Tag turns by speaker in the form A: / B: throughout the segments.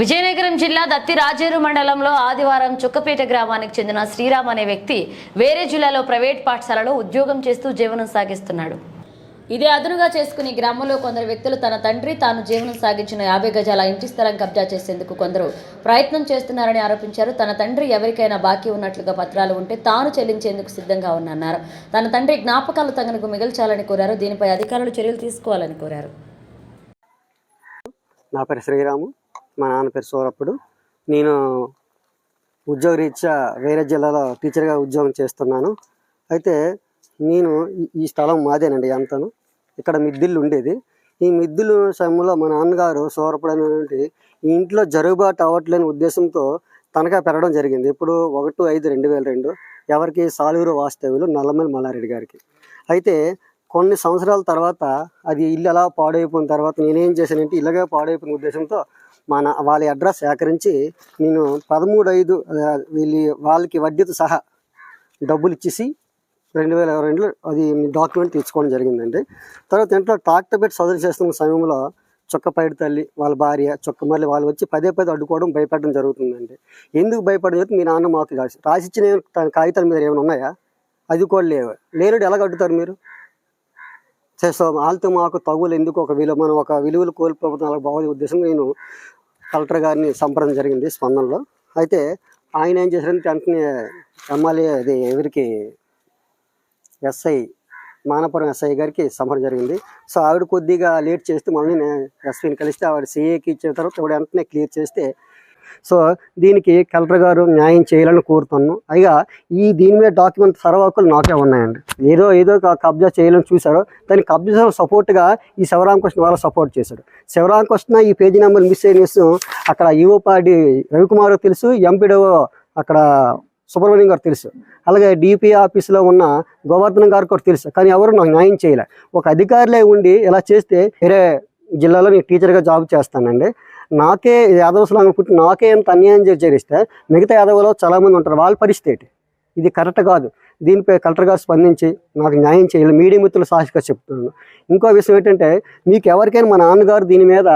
A: విజయనగరం జిల్లా దత్తి రాజేరు మండలంలో ఆదివారం చుక్కపేట గ్రామానికి చెందిన శ్రీరామ్ అనే వ్యక్తి వేరే జిల్లాలో ప్రైవేట్ పాఠశాలలో ఉద్యోగం చేస్తూ జీవనం సాగిస్తున్నాడు. ఇదే అదునుగా చేసుకుని గ్రామంలో కొందరు వ్యక్తులు తన తండ్రి తాను జీవనం సాగించిన యాభై గజాల ఇంటి స్థలం కబ్జా చేసేందుకు కొందరు ప్రయత్నం చేస్తున్నారని ఆరోపించారు. తన తండ్రి ఎవరికైనా బాకీ ఉన్నట్లుగా పత్రాలు ఉంటే తాను చెల్లించేందుకు సిద్ధంగా ఉన్నన్నారు తన తండ్రి జ్ఞాపకాలు తనకు మిగల్చాలని కోరారు. దీనిపై అధికారులు చర్యలు తీసుకోవాలని కోరారు.
B: నా పేరు శ్రీరాము. మా నాన్న పేరు సోరప్పుడు నేను ఉద్యోగరీత్యా వేరే జిల్లాలో టీచర్గా ఉద్యోగం చేస్తున్నాను. అయితే నేను ఈ- స్థలం మాదేనండి అంతను. ఇక్కడ మిద్దిల్లు ఉండేది. ఈ మిద్దిల్లు సమయంలో మా నాన్నగారు సూరప్పుడు ఈ ఇంట్లో జరుగుబాటు అవ్వట్లేని ఉద్దేశంతో తనఖా పెరగడం జరిగింది. ఇప్పుడు ఒకటి ఐదు రెండు వేల రెండు ఎవరికి సాలూరు వాస్తవ్యులు నల్లమల్లి మల్లారెడ్డి గారికి. అయితే కొన్ని సంవత్సరాల తర్వాత అది ఇల్లు ఎలా పాడైపోయిన తర్వాత నేనేం చేశానంటే ఇలాగే పాడైపోయిన ఉద్దేశంతో మన వాళ్ళ అడ్రస్ సేకరించి నేను పదమూడు ఐదు వీళ్ళు వాళ్ళకి వడ్డీతో సహా డబ్బులు ఇచ్చేసి రెండు వేల రెండులో అది డాక్యుమెంట్ తీసుకోవడం జరిగిందండి. తర్వాత ఇంట్లో ట్రాక్టర్ పెట్టి సదులు చేస్తున్న సమయంలో చుక్కపైడి తల్లి వాళ్ళ భార్య చొక్క మళ్ళీ వాళ్ళు వచ్చి పదే పదే అడ్డుకోవడం భయపడడం జరుగుతుందండి. ఎందుకు భయపడడం చెప్పి మీ నాన్న మాకు రాసి రాసిచ్చిన కాగితాల మీద ఏమైనా ఉన్నాయా? అది కూడా లేవు. లేనుడు ఎలా అడ్డుతారు మీరు? చేస్తాం వాళ్ళతో మాకు తగులు ఎందుకు ఒక విలువ మనం ఒక విలువలు కోల్పోవడం అలా బాగుంది ఉద్దేశం నేను కలెక్టర్ గారిని సంప్రదం జరిగింది స్పందనలో. అయితే ఆయన ఏం చేశారంటే వెంటనే ఎమ్మెల్యే అది ఎవరికి? ఎస్ఐ మానపురం ఎస్ఐ గారికి సంప్రదం జరిగింది. సో ఆవిడ కొద్దిగా లేట్ చేస్తే మళ్ళీ నేను ఎస్పీని కలిస్తే ఆవిడ సీఏకి ఇచ్చిన తర్వాత ఆవిడ వెంటనే క్లియర్ చేస్తే సో దీనికి కలెక్టర్ గారు న్యాయం చేయాలని కోరుతున్నాను. అయిగా ఈ దీని మీద డాక్యుమెంట్ సర్వాకులు నాకే ఉన్నాయండి. ఏదో ఏదో కబ్జా చేయాలని చూశారు దాని కబ్జా సపోర్ట్గా ఈ శివరామకృష్ణ వాళ్ళ సపోర్ట్ చేశాడు. శివరామకృష్ణ ఈ పేజీ నెంబర్ మిస్ అయిన విషయం అక్కడ ఈవోపాడి రవికుమార్ తెలుసు ఎంపీడో అక్కడ సుబ్రహ్మణ్యం గారు తెలుసు. అలాగే డిపి ఆఫీస్లో ఉన్న గోవర్ధన్ గారు కూడా తెలుసు. కానీ ఎవరు నాకు న్యాయం చేయలే. ఒక అధికారులే ఉండి ఇలా చేస్తే వేరే జిల్లాలో నేను టీచర్గా జాబ్ చేస్తానండి. నాకే యాదవసలాంగ పుట్టి నాకే ఎంత అన్యాయం చే- చేరిస్తే మిగతా యాదవులో చాలామంది ఉంటారు. వాళ్ళ పరిస్థితి ఇది కరెక్ట్ కాదు. దీనిపై కలెక్టర్ గారు స్పందించి నాకు న్యాయం చేయాలి. మీడియా మిత్రులు సాక్షిగా చెప్తున్నాను. ఇంకో విషయం ఏంటంటే మీకు ఎవరికైనా మా నాన్నగారు దీని మీద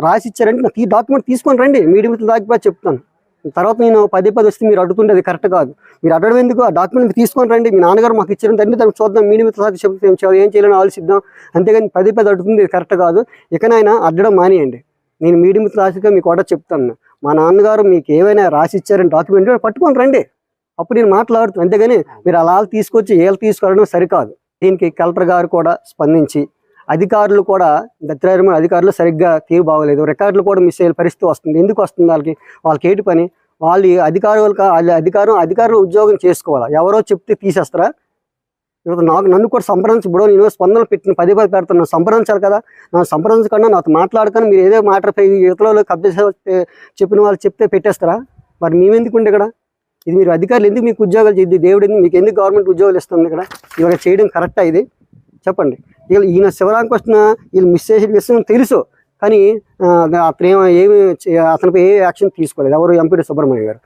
B: రాసి ఇచ్చారంటే నాకు ఈ డాక్యుమెంట్ తీసుకొని రండి. మీడియా మిత్రులు దాకా చెప్తాను. తర్వాత నేను పదే పది వస్తే మీరు అడుగుతుంటే అది కరెక్ట్ కాదు. మీరు అడగడం ఎందుకు? ఆ డాక్యుమెంట్ తీసుకొని రండి. మీ నాన్నగారు మాకు ఇచ్చిన తండ్రి దానికి చూద్దాం. మీడియా మిత్రులు సాక్షి చెప్తే ఏం ఏం చేయాలని ఆలోచిద్దాం. అంతేగాని పదే పది అడుగుతుంది. ఇది కరెక్ట్ కాదు. ఇకనైనా అడ్డడం మానేయండి. నేను మీడియం మిత్రులు రాసిగా మీకు కూడా చెప్తాను. మా నాన్నగారు మీకు ఏవైనా రాసి ఇచ్చారని డాక్యుమెంట్ పట్టుకొని రండి. అప్పుడు నేను మాట్లాడుతాను అంతేగాని మీరు అలా తీసుకొచ్చి ఏళ్ళు తీసుకురావడం సరికాదు. దీనికి కలెక్టర్ గారు కూడా స్పందించి అధికారులు కూడా దత్తారమ అధికారులు సరిగ్గా తీరు బాగోలేదు. రికార్డులు కూడా మిస్ అయ్యే పరిస్థితి వస్తుంది. ఎందుకు వస్తుంది? వాళ్ళకి వాళ్ళకి ఏంటి పని? వాళ్ళు అధికారులు వాళ్ళ అధికారం అధికారులు ఉద్యోగం చేసుకోవాలా? ఎవరో చెప్తే తీసేస్తారా? ఇప్పుడు నాకు నన్ను కూడా సంప్రదించి ఇప్పుడు నేను స్పందనలు పెట్టిన పదే పది పెడుతున్నాను సంప్రదించాలి కదా? నన్ను సంప్రదించకుండా నాతో మాట్లాడకుండా మీరు ఏదో మాట్లాడిపోయి యువతలో కబ్జా చెప్పిన వాళ్ళు చెప్తే పెట్టేస్తారా? మరి మేమెందుకు ఉండే ఇక్కడ? ఇది మీరు అధికారులు ఎందుకు మీకు ఉద్యోగాలు చేద్ది? దేవుడు ఎందుకు మీకు ఎందుకు గవర్నమెంట్ ఉద్యోగాలు ఇస్తుంది ఇక్కడ? ఇవాళ చేయడం కరెక్టా ఇది? చెప్పండి. ఇక ఈయన శివరామకృష్ణ వీళ్ళు మిస్ చేసిన విషయం తెలుసు. కానీ ఆ, అతను ఏమి అతనిపై ఏ యాక్షన్ తీసుకోలేదు. ఎవరు ఎంపీడీ సుబ్రహ్మణ్యం గారు.